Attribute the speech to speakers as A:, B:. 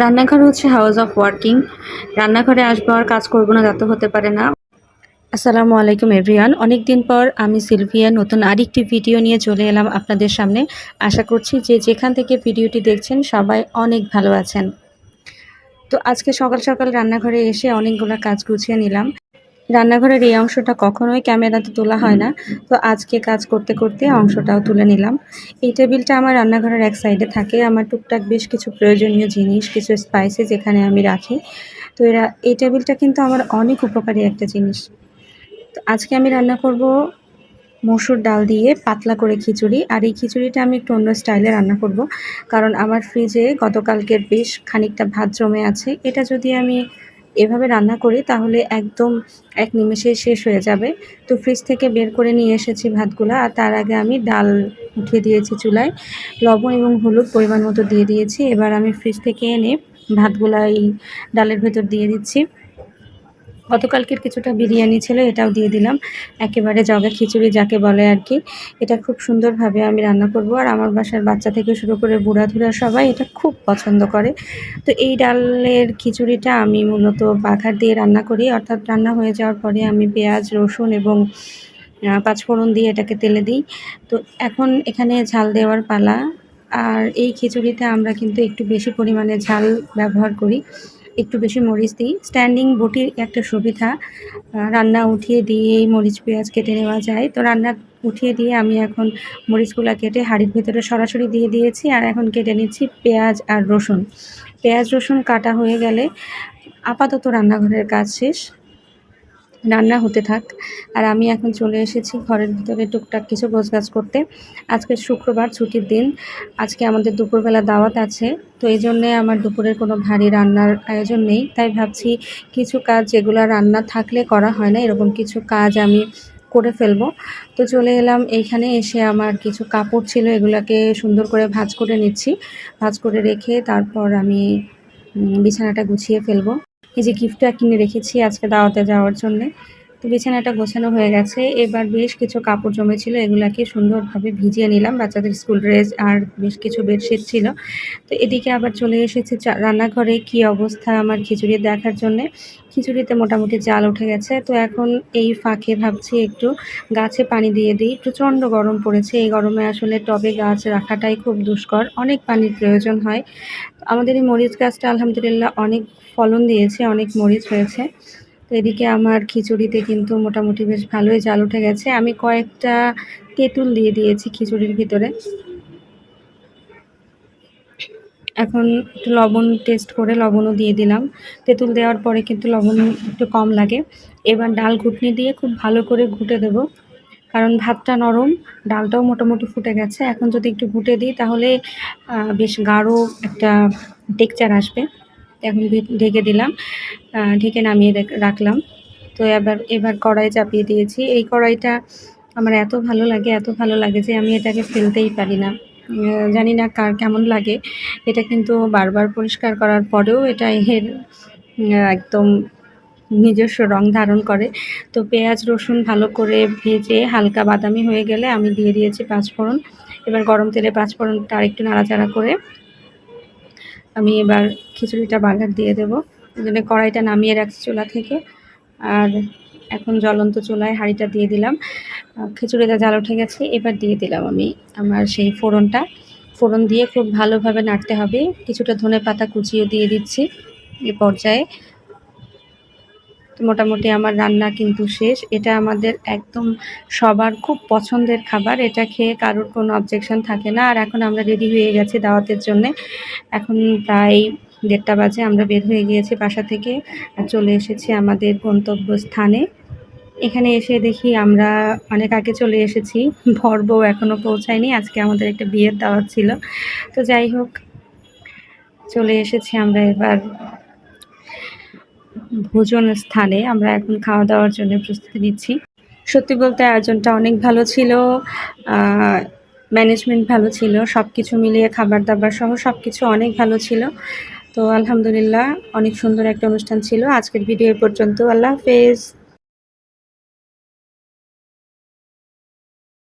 A: রান্নাঘর হচ্ছে house of working রান্নাঘরে আসব আর কাজ করব না, তা তো হতে পারে না। আসসালামু আলাইকুম এভরিওয়ান অনেক দিন পর আমি সিলভিয়া নতুন আরেকটি ভিডিও নিয়ে চলে এলাম আপনাদের সামনে। আশা করছি যে যেখান থেকে ভিডিওটি দেখছেন, সবাই অনেক ভালো আছেন। তো আজকে সকাল সকাল রান্নাঘরে এসে অনেকগুলো কাজ গুছিয়ে নিলাম। রান্নাঘরের এই অংশটা কখনোই ক্যামেরাতে তোলা হয় না। তো আজকে কাজ করতে করতে অংশটাও তুলে নিলাম। এই টেবিলটা আমার রান্নাঘরের এক সাইডে থাকে। আমার টুকটাক বেশ কিছু প্রয়োজনীয় জিনিস, কিছু স্পাইসেস যেখানে আমি রাখি। তো এরা, এই টেবিলটা কিন্তু আমার অনেক উপকারী একটা জিনিস। তো আজকে আমি রান্না করব মসুর ডাল দিয়ে পাতলা করে খিচুড়ি। আর এই খিচুড়িটা আমি একটু অন্য স্টাইলে রান্না করব। কারণ আমার ফ্রিজে গতকালকের বেশ খানিকটা ভাত জমে আছে। এটা যদি আমি এভাবে রান্না করি, তাহলে একদম এক নিমেষে শেষ হয়ে যাবে। তো ফ্রিজ থেকে বের করে নিয়ে এসেছি ভাতগুলো, আর তার আগে আমি ডাল উঠিয়ে দিয়েছি চুলায়। লবণ এবং হলুদ পরিমাণ মতো দিয়ে দিয়েছি। এবার আমি ফ্রিজ থেকে এনে ভাতগুলা এই ডালের ভেতর দিয়ে দিচ্ছি। গতকালকের কিছুটা বিরিয়ানি ছিল, এটাও দিয়ে দিলাম। একেবারে জগা খিচুড়ি যাকে বলে আর কি। এটা খুব সুন্দরভাবে আমি রান্না করব। আর আমার বাসার বাচ্চা থেকে শুরু করে বুড়াধুরা সবাই এটা খুব পছন্দ করে। তো এই ডালের খিচুড়িটা আমি মূলত বাঘার দিয়ে রান্না করি। অর্থাৎ রান্না হয়ে যাওয়ার পরে আমি পেঁয়াজ, রসুন এবং পাঁচফোড়ন দিয়ে এটাকে তেলে দিই। তো এখন এখানে ঝাল দেওয়ার পালা। আর এই খিচুড়িতে আমরা কিন্তু একটু বেশি পরিমাণে ঝাল ব্যবহার করি। একটু বেশি মরিচ দিই। স্ট্যান্ডিং বটির একটা সুবিধা রান্না উঠিয়ে দিয়ে মরিচ, পেঁয়াজ কেটে নেওয়া যায়। তো রান্না উঠিয়ে দিয়ে আমি এখন মরিচগুলো কেটে হাড়ির ভেতরে সরাসরি দিয়ে দিয়েছি আর এখন কেটে নিচ্ছি পেঁয়াজ আর রসুন। পেঁয়াজ, রসুন কাটা হয়ে গেলে আপাতত রান্নাঘরের কাজ শেষ। রান্না হতে থাক। আর আমি এখন চলে এসেছি ঘরের ভিতরে টুকটাক কিছু গোছগাছ করতে। আজকে শুক্রবার ছুটির দিন। আজকে আমাদের দুপুরবেলা দাওয়াত আছে। তো এই জন্যে আমার দুপুরের কোনো ভারী রান্নার আয়োজন নেই। তাই ভাবছি কিছু কাজ যেগুলো রান্না থাকলে করা হয় না, এরকম কিছু কাজ আমি করে ফেলব। তো চলে এলাম। এইখানে এসে আমার কিছু কাপড় ছিল, এগুলোকে সুন্দর করে ভাজ করে নিচ্ছি। ভাজ করে রেখে তারপর আমি বিছানাটা গুছিয়ে ফেলব। এই যে গিফটটা কিনে রেখেছি আজকে দাওয়াতে যাওয়ার জন্যে। তো বিছানাটা গোছানো হয়ে গেছে। এবার বেশ কিছু কাপড় জমেছিল, এগুলাকে সুন্দরভাবে ভিজিয়ে নিলাম। বাচ্চাদের স্কুল ড্রেস আর বেশ কিছু বেডশিট ছিল। তো এদিকে আবার চলে এসেছি রান্নাঘরে কি অবস্থা আমার খিচুড়ি দেখার জন্যে। খিচুড়িতে মোটামুটি জাল উঠে গেছে। তো এখন এই ফাঁকে ভাবছি একটু গাছে পানি দিয়ে দিই। প্রচণ্ড গরম পড়েছে। এই গরমে আসলে টবে গাছ রাখাটাই খুব দুষ্কর। অনেক পানির প্রয়োজন হয়। আমাদের এই মরিচ গাছটা আলহামদুলিল্লাহ অনেক ফলন দিয়েছে, অনেক মরিচ হয়েছে। তো এদিকে আমার খিচুড়িতে কিন্তু মোটামুটি বেশ ভালোই জাল উঠে গেছে। আমি কয়েকটা তেঁতুল দিয়ে দিয়েছি খিচুড়ির ভিতরে। এখন একটু লবণ টেস্ট করে লবণও দিয়ে দিলাম। তেঁতুল দেওয়ার পরে কিন্তু লবণ একটু কম লাগে। এবার ডাল ঘুটনি দিয়ে খুব ভালো করে ঘুটে দেব। কারণ ভাতটা নরম, ডালটাও মোটামুটি ফুটে গেছে। এখন যদি একটু ঘুটে দিই তাহলে বেশ গাঢ় একটা টেক্সচার আসবে। এখন ঢেকে দিলাম ঢেকে নামিয়ে রাখলাম। তো এবার এবার কড়াই চাপিয়ে দিয়েছি। এই কড়াইটা আমার এত ভালো লাগে, এত ভালো লাগে যে আমি এটাকে ফেলতেই পারি না। জানি না কার কেমন লাগে। এটা কিন্তু বারবার পরিষ্কার করার পরেও এটা এর একদম নিজস্ব রং ধারণ করে। তো পেঁয়াজ, রসুন ভালো করে ভেজে হালকা বাদামি হয়ে গেলে আমি দিয়ে দিয়েছি পাঁচফোড়ন। এবার গরম তেলে পাঁচফোড়নটা আরেকটু নাড়াচাড়া করে আমি এবার খিচুড়িটা বাঘার দিয়ে দেবো। ওই জন্য কড়াইটা নামিয়ে রাখছি চুলা থেকে। আর এখন জ্বলন্ত চুলায় হাঁড়িটা দিয়ে দিলাম। খিচুড়িটা জাল উঠে গেছে, এবার দিয়ে দিলাম আমি আমার সেই ফোড়নটা। ফোড়ন দিয়ে খুব ভালোভাবে নাড়তে হবে। কিছুটা ধনে পাতা কুচিও দিয়ে দিচ্ছি এ পর্যায়ে। মোটামুটি আমার রান্না কিন্তু শেষ। এটা আমাদের একদম সবার খুব পছন্দের খাবার। এটা খেয়ে কারোর কোনো অবজেকশন থাকে না। আর এখন আমরা রেডি হয়ে গেছি দাওয়াতের জন্যে। এখন প্রায় দেড়টা বাজে, আমরা বের হয়ে গিয়েছি বাসা থেকে আর চলে এসেছি আমাদের গন্তব্যস্থানে। এখানে এসে দেখি আমরা অনেক আগে চলে এসেছি। ভর বউ এখনও পৌঁছায়নি। আজকে আমাদের একটা বিয়ের দাওয়াত ছিল। তো যাই হোক, চলে এসেছি আমরা এবার ভোজন স্থানে আমরা এখন খাওয়া দাওয়ার জন্য প্রস্তুতি নিচ্ছি। সত্যি বলতে আয়োজনটা অনেক ভালো ছিল ম্যানেজমেন্ট ভালো ছিল সব কিছু মিলিয়ে খাবার দাবার সহ সব কিছু অনেক ভালো ছিল। তো আলহামদুলিল্লাহ অনেক সুন্দর একটা অনুষ্ঠান ছিল। আজকের ভিডিও পর্যন্ত আল্লাহ হাফেজ।